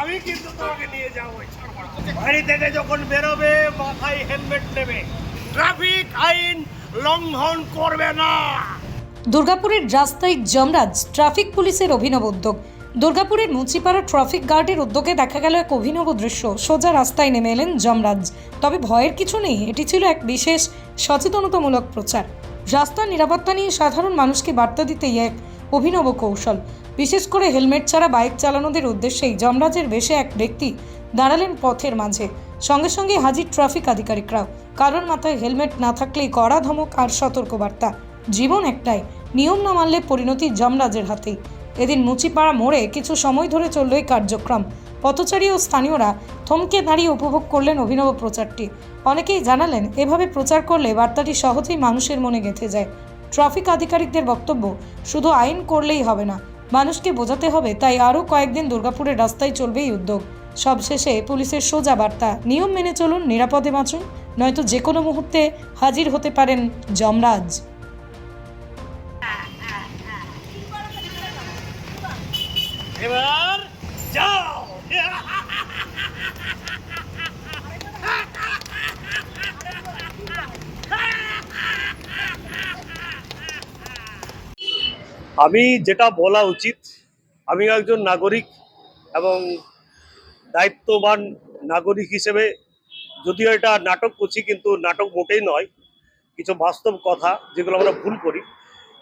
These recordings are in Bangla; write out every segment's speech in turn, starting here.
আমি কিন্তু তোমাকে নিয়ে যাব বাড়ি থেকে যখন বেরোবে, মাথায় হেলমেট নেবে। ট্রাফিক আইন লঙ্ঘন করবে না। দুর্গাপুরের রাস্তায় যমরাজ ট্রাফিক পুলিশের অভিনব উদ্যোগ। দুর্গাপুরের মুচিপাড়া ট্রাফিক গার্ডের উদ্যোগে দেখা গেল এক অভিনব দৃশ্য। সোজা রাস্তায় নেমে এলেন যমরাজ। তবে ভয়ের কিছু নেই, এটি ছিল এক বিশেষ সচেতনতামূলক প্রচার। রাস্তার নিরাপত্তা নিয়ে সাধারণ মানুষকে বার্তা দিতেই এক অভিনব কৌশল। বিশেষ করে হেলমেট ছাড়া বাইক চালানোদের উদ্দেশ্যেই যমরাজের বেশে এক ব্যক্তি দাঁড়ালেন পথের মাঝে। সঙ্গে সঙ্গে হাজির ট্রাফিক আধিকারিকরাও। কারোর মাথায় হেলমেট না থাকলেই কড়া ধমক আর সতর্কবার্তা। জীবন একটাই, নিয়ম না মানলে পরিণতি যমরাজের হাতেই। এদিন মুচিপাড়া মোড়ে কিছু সময় ধরে চলল এই কার্যক্রম। পথচারী ও স্থানীয়রা থমকে দাঁড়িয়ে উপভোগ করলেন অভিনব প্রচারটি। অনেকেই জানালেন, এভাবে প্রচার করলে বার্তাটি সহজেই মানুষের মনে গেঁথে যায়। ট্রাফিক আধিকারিকদের বক্তব্য, শুধু আইন করলেই হবে না। মানুষকে বোঝাতে হবে, তাই আরও কয়েকদিন দুর্গাপুরের রাস্তায় চলবে এই উদ্যোগ। সবশেষে পুলিশের সোজা বার্তা, নিয়ম মেনে চলুন, নিরাপদে বাঁচুন, নয়তো যে কোনো মুহূর্তে হাজির হতে পারেন যমরাজ। এবার আমি যেটা বলা উচিত, আমি একজন নাগরিক এবং দায়িত্ববান নাগরিক হিসেবে যদিও এটা নাটক করছি, কিন্তু নাটক মোটেই নয়, কিছু বাস্তব কথা যেগুলো আমরা ভুল করি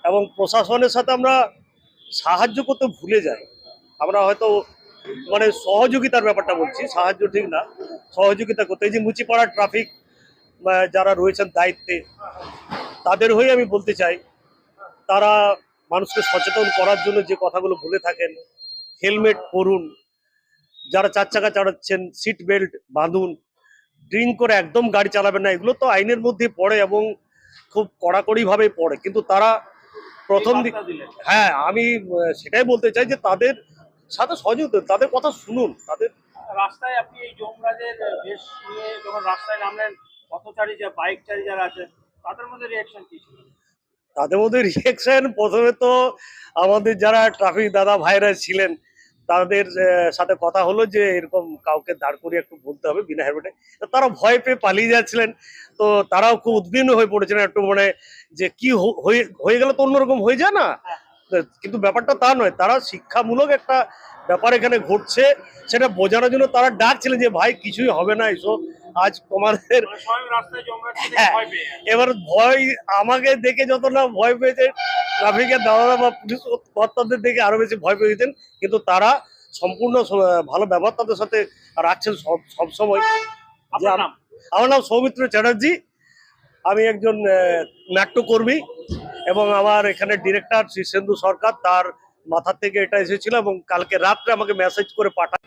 এবং প্রশাসনের সাথে আমরা সাহায্য করতে ভুলে যাই। আমরা হয়তো মানে সহযোগিতার ব্যাপারটা বলছি, সাহায্য ঠিক না, সহযোগিতা করতে। এই যে মুচিপাড়া ট্রাফিক যারা রয়েছেন দায়িত্বে, তাদের হয়ে আমি বলতে চাই, তারা মানুষকে সচেতন করার জন্য যে কথাগুলো বলে থাকেন হেলমেট পরুন যারা চার চাকা চালাচ্ছেন সিট বেল্ট বাঁধুন ড্রিঙ্ক করে একদম গাড়ি চালাবেন না এগুলো তো আইনের মধ্যে পড়ে এবং খুব কড়াকড়িভাবে পড়ে। কিন্তু তারা প্রথম দিক হ্যাঁ আমি সেটাই বলতে চাই যে তাদের সাথে সহযোগিতা তাদের কথা শুনুন তাদের রাস্তায় আপনি এই যমরাজের বেশ নিয়ে যখন রাস্তায় নামলেন পথচারী যা বাইকচারী যারা আছে তাদের মধ্যে রিয়াকশন কি ছিল? তাদের মধ্যে রিয়েকশন প্রথমে তো আমাদের যারা ট্রাফিক দাদা ভাইরা ছিলেন তাদের সাথে কথা হলো যে এরকম কাউকে দাঁড় করিয়ে একটু বলতে হবে বিনা হেলমেটে তারা ভয় পেয়ে পালিয়ে যাচ্ছিলেন। তো তারাও খুব উদ্বিগ্ন হয়ে পড়েছিলেন একটু মানে যে কি হয়ে হয়ে গেলে তো অন্যরকম হয়ে যায় না? কিন্তু ব্যাপারটা তা নয় তারা শিক্ষামূলক একটা ব্যাপার এখানে ঘটছে। সেটা বোঝানোর জন্য তারা ডাকছিলেন যে ভাই কিছুই হবে না এসো। আজ তোমাদের হ্যাঁ। এবার ভয় আমাকে দেখে যত না ভয় পেয়েছে ট্রাফিকের দাদারা বা পুলিশ কর্তাদের দেখে আরও বেশি ভয় পেয়েছেন কিন্তু তারা সম্পূর্ণ ভালো ব্যবহার তাদের সাথে রাখছেন সব সবসময় আমার নাম সৌমিত্র চ্যাটার্জি আমি একজন নাট্যকর্মী এবং আমার এখানে ডিরেক্টর শীর্ষেন্দু সরকার তার মাথা থেকে এটা এসেছিল এবং কালকে রাত্রে আমাকে মেসেজ করে পাঠায়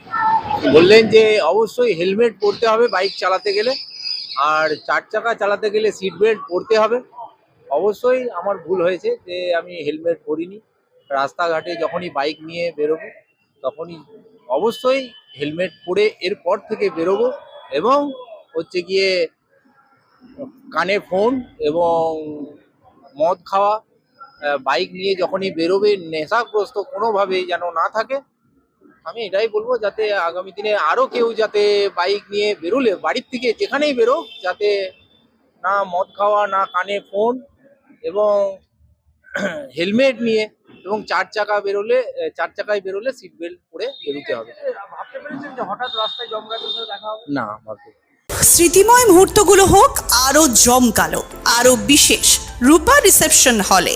বললেন যে অবশ্যই হেলমেট পরতে হবে বাইক চালাতে গেলে। আর চার চাকা চালাতে গেলে সিট বেল্ট পরতে হবে। অবশ্যই আমার ভুল হয়েছে যে আমি হেলমেট পরিনি। রাস্তাঘাটে যখনই বাইক নিয়ে বেরোবো, তখনই অবশ্যই হেলমেট পরে এরপর থেকে বেরোবো এবং হচ্ছে গিয়ে কানে ফোন এবং মদ খাওয়া বাইক নিয়ে যখনই বেরোবে নেশাগ্রস্ত কোনোভাবেই যেন না থাকে। আমি এটাই বলব যাতে আগামী দিনে আরও কেউ যাতে বাইক নিয়ে বেরোলে বাড়ির থেকে যেখানেই বেরো যাতে না মদ খাওয়া না কানে ফোন এবং হেলমেট নিয়ে এবং চার চাকা বেরোলে চার চাকায় বেরোলে সিট বেল্ট পরে বেরোতে হবে। ভাবতে যে হঠাৎ রাস্তায় দেখা হবে? না ভাবতে স্মৃতিময় মুহূর্তগুলো হোক আরও জমকালো আরও বিশেষ। রূপা রিসেপশন হলে।